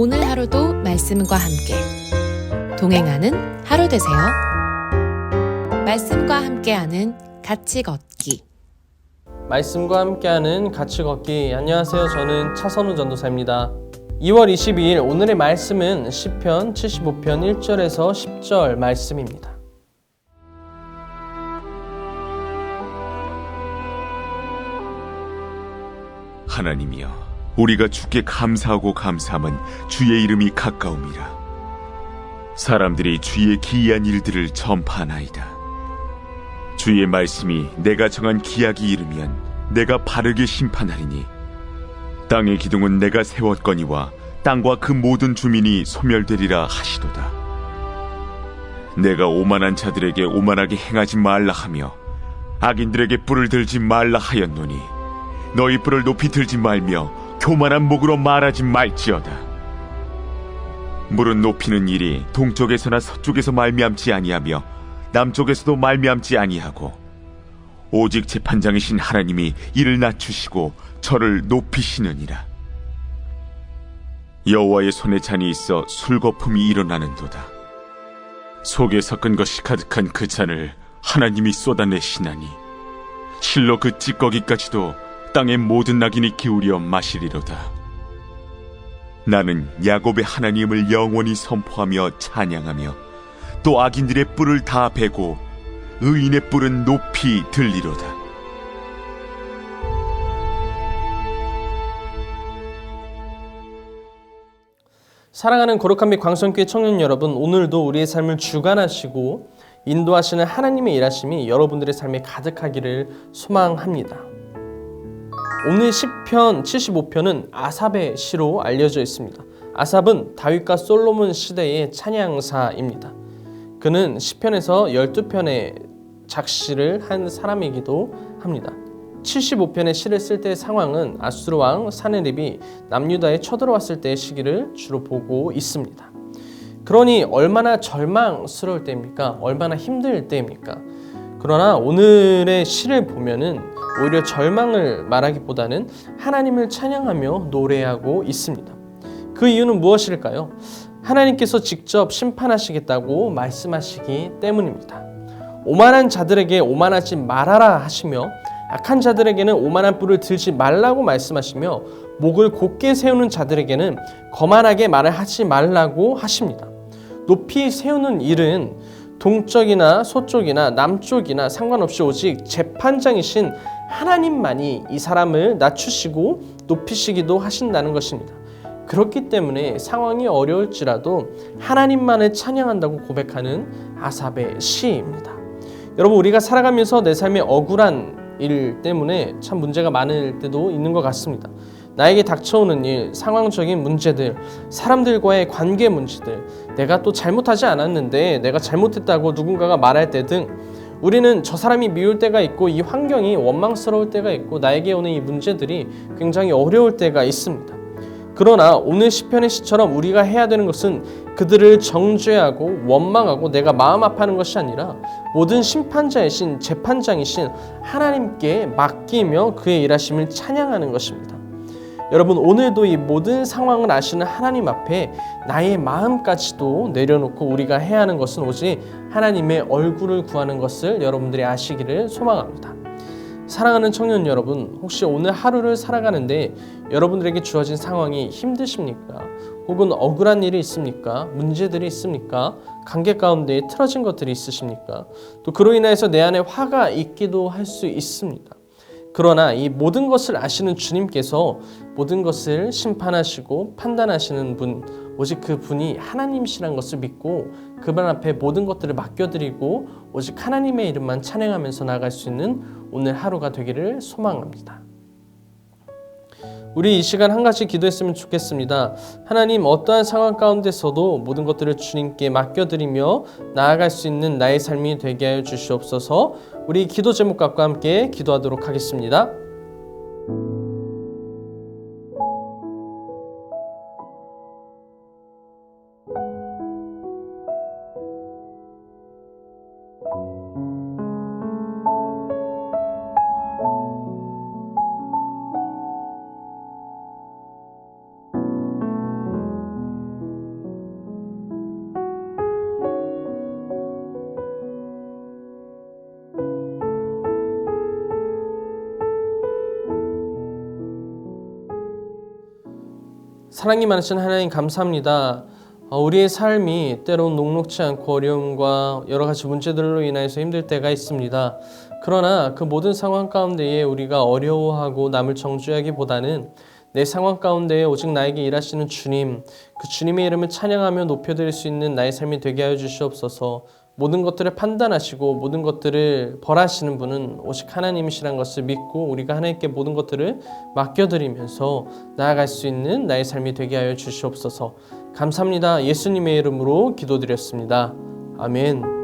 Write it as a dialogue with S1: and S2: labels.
S1: 오늘 하루도 말씀과 함께. 동행하는 하루 되세요. 말씀과 함께하는 같이 걷기.
S2: 말씀과 함께하는 같이 걷기. 안녕하세요. 저는 차선우 전도사입니다. 2월 22일 오늘의 말씀은 시편 75편 1절에서 10절 말씀입니다.
S3: 하나님이여 우리가 주께 감사하고 감사함은 주의 이름이 가까움이라. 사람들이 주의 기이한 일들을 전파하나이다. 주의 말씀이 내가 정한 기약이 이르면 내가 바르게 심판하리니 땅의 기둥은 내가 세웠거니와 땅과 그 모든 주민이 소멸되리라 하시도다. 내가 오만한 자들에게 오만하게 행하지 말라 하며 악인들에게 뿔을 들지 말라 하였노니 너희 뿔을 높이 들지 말며 교만한 목으로 말하지 말지어다. 물은 높이는 일이 동쪽에서나 서쪽에서 말미암지 아니하며 남쪽에서도 말미암지 아니하고 오직 재판장이신 하나님이 이를 낮추시고 저를 높이시느니라. 여호와의 손에 잔이 있어 술 거품이 일어나는도다. 속에 섞은 것이 가득한 그 잔을 하나님이 쏟아내시나니 실로 그 찌꺼기까지도 땅의 모든 낙인이 기울여 마시리로다. 나는 야곱의 하나님을 영원히 선포하며 찬양하며 또 악인들의 뿔을 다 베고 의인의 뿔은 높이 들리로다.
S2: 사랑하는 거룩한 및 광성교회 청년 여러분 오늘도 우리의 삶을 주관하시고 인도하시는 하나님의 일하심이 여러분들의 삶에 가득하기를 소망합니다 오늘 시편 75편은 아삽의 시로 알려져 있습니다. 아삽은 다윗과 솔로몬 시대의 찬양사입니다. 그는 시편에서 12편의 작시를 한 사람이기도 합니다. 75편의 시를 쓸 때의 상황은 아수르 왕 사네립이 남유다에 쳐들어왔을 때의 시기를 주로 보고 있습니다. 그러니 얼마나 절망스러울 때입니까? 얼마나 힘들 때입니까? 그러나 오늘의 시를 보면은 오히려 절망을 말하기보다는 하나님을 찬양하며 노래하고 있습니다. 그 이유는 무엇일까요? 하나님께서 직접 심판하시겠다고 말씀하시기 때문입니다. 오만한 자들에게 오만하지 말아라 하시며 악한 자들에게는 오만한 뿔을 들지 말라고 말씀하시며 목을 곧게 세우는 자들에게는 거만하게 말을 하지 말라고 하십니다. 높이 세우는 일은 동쪽이나 서쪽이나 남쪽이나 상관없이 오직 재판장이신 하나님만이 이 사람을 낮추시고 높이시기도 하신다는 것입니다. 그렇기 때문에 상황이 어려울지라도 하나님만을 찬양한다고 고백하는 아삽의 시입니다. 여러분 우리가 살아가면서 내 삶에 억울한 일 때문에 참 문제가 많을 때도 있는 것 같습니다. 나에게 닥쳐오는 일, 상황적인 문제들, 사람들과의 관계 문제들, 내가 또 잘못하지 않았는데 내가 잘못했다고 누군가가 말할 때 등 우리는 저 사람이 미울 때가 있고 이 환경이 원망스러울 때가 있고 나에게 오는 이 문제들이 굉장히 어려울 때가 있습니다. 그러나 오늘 시편의 시처럼 우리가 해야 되는 것은 그들을 정죄하고 원망하고 내가 마음 아파하는 것이 아니라 모든 심판자이신 재판장이신 하나님께 맡기며 그의 일하심을 찬양하는 것입니다. 여러분 오늘도 이 모든 상황을 아시는 하나님 앞에 나의 마음까지도 내려놓고 우리가 해야 하는 것은 오직 하나님의 얼굴을 구하는 것을 여러분들이 아시기를 소망합니다. 사랑하는 청년 여러분, 혹시 오늘 하루를 살아가는데 여러분들에게 주어진 상황이 힘드십니까? 혹은 억울한 일이 있습니까? 문제들이 있습니까? 관계 가운데 틀어진 것들이 있으십니까? 또 그로 인해서 내 안에 화가 있기도 할 수 있습니다. 그러나 이 모든 것을 아시는 주님께서 모든 것을 심판하시고 판단하시는 분, 오직 그 분이 하나님이시란 것을 믿고 그분 앞에 모든 것들을 맡겨드리고 오직 하나님의 이름만 찬양하면서 나아갈 수 있는 오늘 하루가 되기를 소망합니다. 우리 이 시간 한 가지 기도했으면 좋겠습니다. 하나님 어떠한 상황 가운데서도 모든 것들을 주님께 맡겨드리며 나아갈 수 있는 나의 삶이 되게 하여 주시옵소서. 우리 기도 제목과 함께 기도하도록 하겠습니다. 사랑이 많으신 하나님 감사합니다. 어, 우리의 삶이 때론 녹록치 않고 어려움과 여러 가지 문제들로 인해서 힘들 때가 있습니다. 그러나 그 모든 상황 가운데에 우리가 어려워하고 남을 정죄하기보다는 내 상황 가운데에 오직 나에게 일하시는 주님, 그 주님의 이름을 찬양하며 높여드릴 수 있는 나의 삶이 되게 하여 주시옵소서. 모든 것들을 판단하시고 모든 것들을 벌하시는 분은 오직 하나님이시란 것을 믿고 우리가 하나님께 모든 것들을 맡겨드리면서 나아갈 수 있는 나의 삶이 되게 하여 주시옵소서. 감사합니다. 예수님의 이름으로 기도드렸습니다. 아멘.